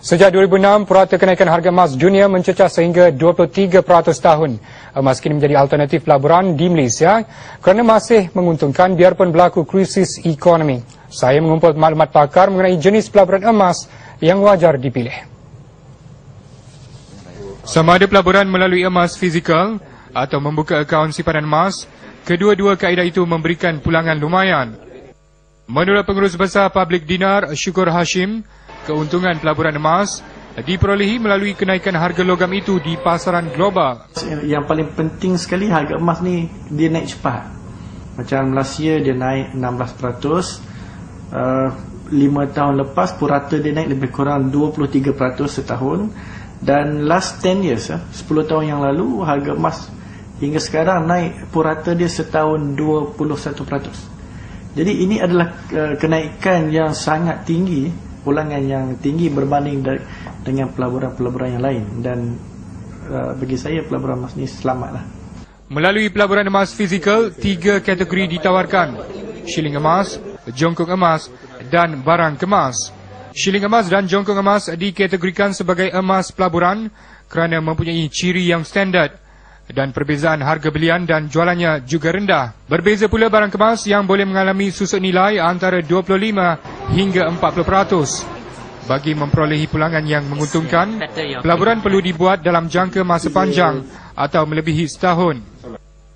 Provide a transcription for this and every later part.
Sejak 2006, purata kenaikan harga emas dunia mencecah sehingga 23% tahun. Emas kini menjadi alternatif pelaburan di Malaysia kerana masih menguntungkan biarpun berlaku krisis ekonomi. Saya mengumpul maklumat pakar mengenai jenis pelaburan emas yang wajar dipilih. Sama ada pelaburan melalui emas fizikal atau membuka akaun simpanan emas, kedua-dua kaedah itu memberikan pulangan lumayan. Menurut pengurus besar Public Dinar, Syukur Hashim, keuntungan pelaburan emas diperolehi melalui kenaikan harga logam itu di pasaran global. Yang paling penting sekali harga emas ni dia naik cepat. Macam Malaysia dia naik 16%. Uh, 5 tahun lepas purata dia naik lebih kurang 23% setahun dan last 10 years uh, 10 tahun yang lalu harga emas hingga sekarang naik purata dia setahun 21%. Jadi ini adalah uh, kenaikan yang sangat tinggi pulangan yang tinggi berbanding dengan pelaburan-pelaburan yang lain dan uh, bagi saya pelaburan emas ni selamatlah. Melalui pelaburan emas fizikal, tiga kategori ditawarkan. Shilling emas, jongkong emas dan barang kemas. Shilling emas dan jongkong emas dikategorikan sebagai emas pelaburan kerana mempunyai ciri yang standard dan perbezaan harga belian dan jualannya juga rendah. Berbeza pula barang kemas yang boleh mengalami susut nilai antara 25 hingga 40%. Bagi memperolehi pulangan yang menguntungkan, pelaburan perlu dibuat dalam jangka masa panjang atau melebihi setahun.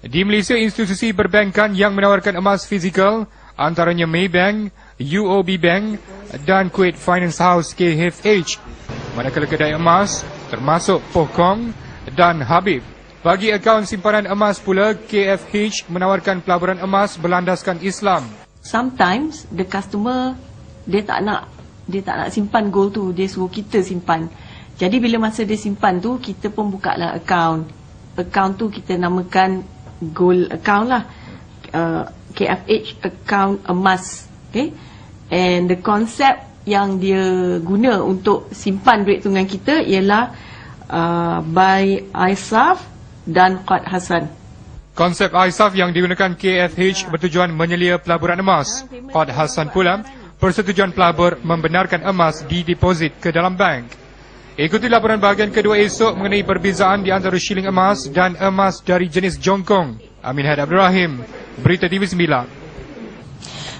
Di Malaysia, institusi perbankan yang menawarkan emas fizikal antaranya Maybank, UOB Bank dan Kuwait Finance House KFH. Manakala kedai emas termasuk Pohkong dan Habib bagi akaun simpanan emas pula, KFH menawarkan pelaburan emas berlandaskan Islam. Sometimes the customer dia tak nak dia tak nak simpan gold tu, dia suruh kita simpan. Jadi bila masa dia simpan tu, kita pun buka lah akaun. Akaun tu kita namakan gold account lah. Uh, KFH account emas. Okay? And the concept yang dia guna untuk simpan duit tu dengan kita ialah uh, by ISAF dan Qad Hasan. Konsep ISAF yang digunakan KFH bertujuan menyelia pelaburan emas. Qad Hasan pula persetujuan pelabur membenarkan emas dideposit ke dalam bank. Ikuti laporan bahagian kedua esok mengenai perbezaan di antara shilling emas dan emas dari jenis jongkong. Amin Haid Abdul Rahim, Berita TV 9.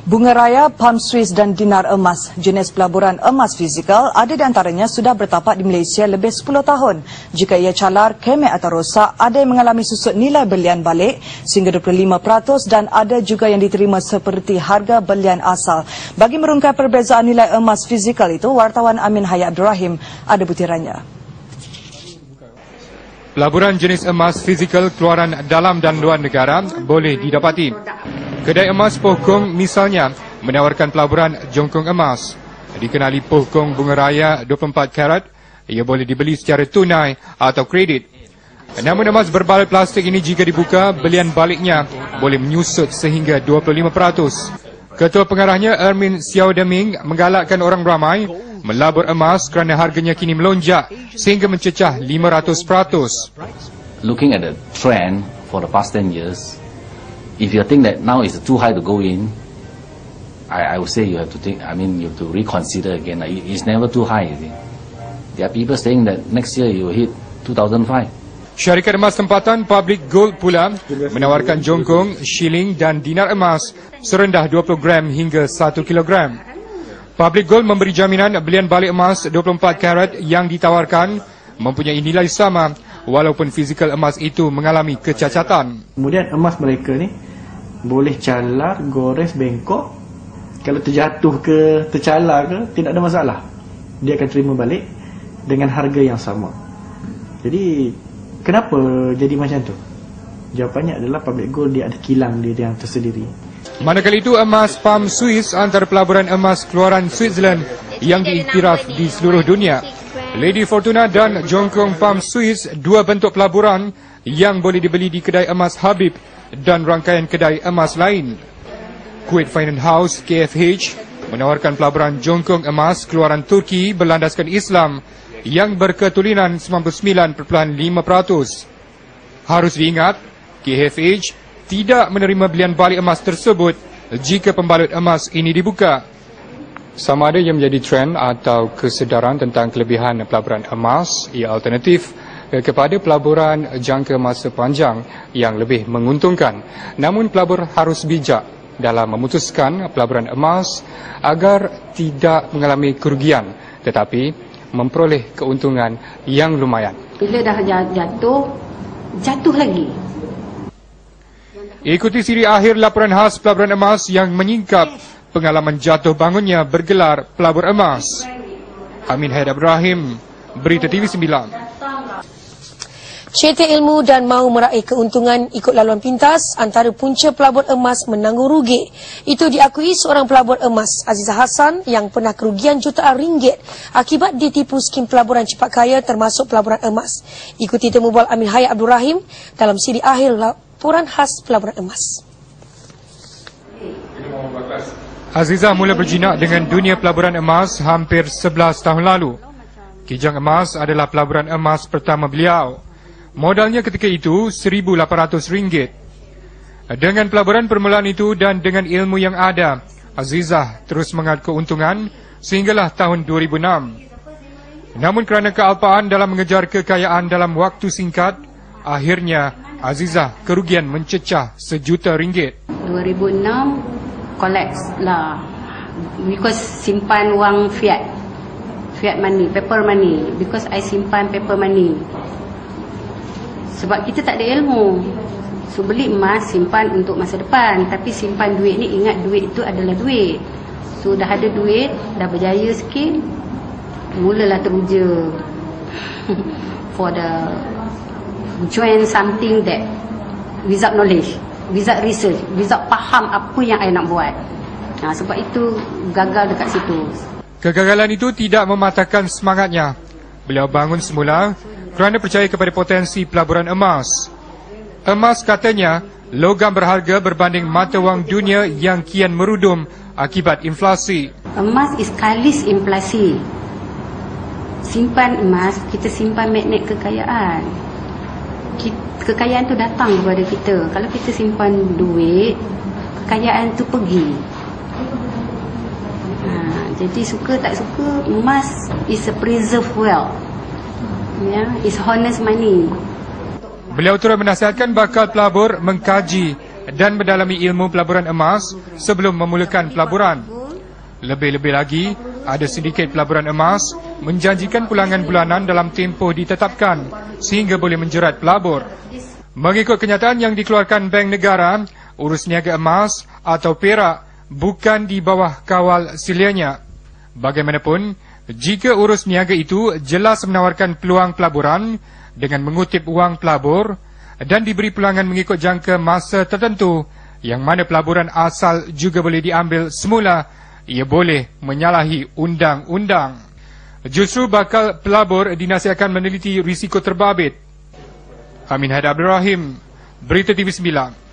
Bunga raya, palm swiss dan dinar emas jenis pelaburan emas fizikal ada di antaranya sudah bertapak di Malaysia lebih 10 tahun. Jika ia calar, kemek atau rosak, ada yang mengalami susut nilai belian balik sehingga 25% dan ada juga yang diterima seperti harga belian asal. Bagi merungkai perbezaan nilai emas fizikal itu, wartawan Amin Hayat Abdul Rahim ada butirannya. Pelaburan jenis emas fizikal keluaran dalam dan luar negara boleh didapati. Kedai emas Pohkong misalnya menawarkan pelaburan jongkong emas. Dikenali Pohkong Bunga Raya 24 karat, ia boleh dibeli secara tunai atau kredit. Namun emas berbalut plastik ini jika dibuka, belian baliknya boleh menyusut sehingga 25%. Ketua pengarahnya Ermin Xiao Deming menggalakkan orang ramai melabur emas kerana harganya kini melonjak sehingga mencecah 500%. Looking at the trend for the past 10 years, if you think that now is too high to go in, I, I would say you have to think, I mean, you have to reconsider again. It's never too high. There are people saying that next year you hit 2005. Syarikat emas tempatan Public Gold pula menawarkan jongkong, shilling dan dinar emas serendah 20 gram hingga 1 kilogram. Public Gold memberi jaminan belian balik emas 24 karat yang ditawarkan mempunyai nilai sama walaupun fizikal emas itu mengalami kecacatan. Kemudian emas mereka ni boleh calar, gores, bengkok. Kalau terjatuh ke, tercalar ke, tidak ada masalah. Dia akan terima balik dengan harga yang sama. Jadi, kenapa jadi macam tu? Jawapannya adalah public gold dia ada kilang dia yang tersendiri. Manakala itu emas palm Swiss antara pelaburan emas keluaran Switzerland yang diiktiraf di seluruh dunia. Lady Fortuna dan Jongkong Palm Swiss dua bentuk pelaburan yang boleh dibeli di kedai emas Habib dan rangkaian kedai emas lain. Kuwait Finance House KFH menawarkan pelaburan Jongkong emas keluaran Turki berlandaskan Islam yang berketulinan 99.5%. Harus diingat, KFH tidak menerima belian balik emas tersebut jika pembalut emas ini dibuka. Sama ada yang menjadi trend atau kesedaran tentang kelebihan pelaburan emas, ia alternatif eh, kepada pelaburan jangka masa panjang yang lebih menguntungkan. Namun pelabur harus bijak dalam memutuskan pelaburan emas agar tidak mengalami kerugian tetapi memperoleh keuntungan yang lumayan. Bila dah ja- jatuh, jatuh lagi. Ikuti siri akhir laporan khas pelaburan emas yang menyingkap pengalaman jatuh bangunnya bergelar pelabur emas. Amin Haidar Ibrahim, Berita TV 9. CT Ilmu dan mahu meraih keuntungan ikut laluan pintas antara punca pelabur emas menanggung rugi. Itu diakui seorang pelabur emas, Azizah Hassan yang pernah kerugian jutaan ringgit akibat ditipu skim pelaburan cepat kaya termasuk pelaburan emas. Ikuti temu bual Amin Hayat Abdul Rahim dalam siri akhir laporan khas pelaburan emas. Aziza mula berjinak dengan dunia pelaburan emas hampir 11 tahun lalu. Kijang emas adalah pelaburan emas pertama beliau. Modalnya ketika itu RM1,800. Dengan pelaburan permulaan itu dan dengan ilmu yang ada, Azizah terus mengat keuntungan sehinggalah tahun 2006. Namun kerana kealpaan dalam mengejar kekayaan dalam waktu singkat, akhirnya Azizah kerugian mencecah sejuta ringgit. 2006 collapse lah. Because simpan wang fiat. Fiat money paper money. Because I simpan paper money. Sebab kita tak ada ilmu. So beli emas simpan untuk masa depan. Tapi simpan duit ni ingat duit itu adalah duit. So dah ada duit dah berjaya sikit mulalah teruja. For the join something that without knowledge without research, without faham apa yang I nak buat. Ha, sebab itu gagal dekat situ. Kegagalan itu tidak mematahkan semangatnya. Beliau bangun semula kerana percaya kepada potensi pelaburan emas. Emas katanya logam berharga berbanding mata wang dunia yang kian merudum akibat inflasi. Emas is kalis inflasi. Simpan emas, kita simpan magnet kekayaan. Ki- Kekayaan tu datang kepada kita. Kalau kita simpan duit, kekayaan tu pergi. Ha, jadi suka tak suka, emas is a preserved wealth. Yeah, is honest money. Beliau turut menasihatkan bakal pelabur mengkaji dan mendalami ilmu pelaburan emas sebelum memulakan pelaburan. Lebih-lebih lagi, ada sindiket pelaburan emas menjanjikan pulangan bulanan dalam tempoh ditetapkan sehingga boleh menjerat pelabur. Mengikut kenyataan yang dikeluarkan Bank Negara, urus niaga emas atau perak bukan di bawah kawal silianya. Bagaimanapun, jika urus niaga itu jelas menawarkan peluang pelaburan dengan mengutip wang pelabur dan diberi pulangan mengikut jangka masa tertentu yang mana pelaburan asal juga boleh diambil semula, ia boleh menyalahi undang-undang. Justru bakal pelabur dinasihatkan meneliti risiko terbabit Amin Haidar Abdul Rahim, Berita TV 9.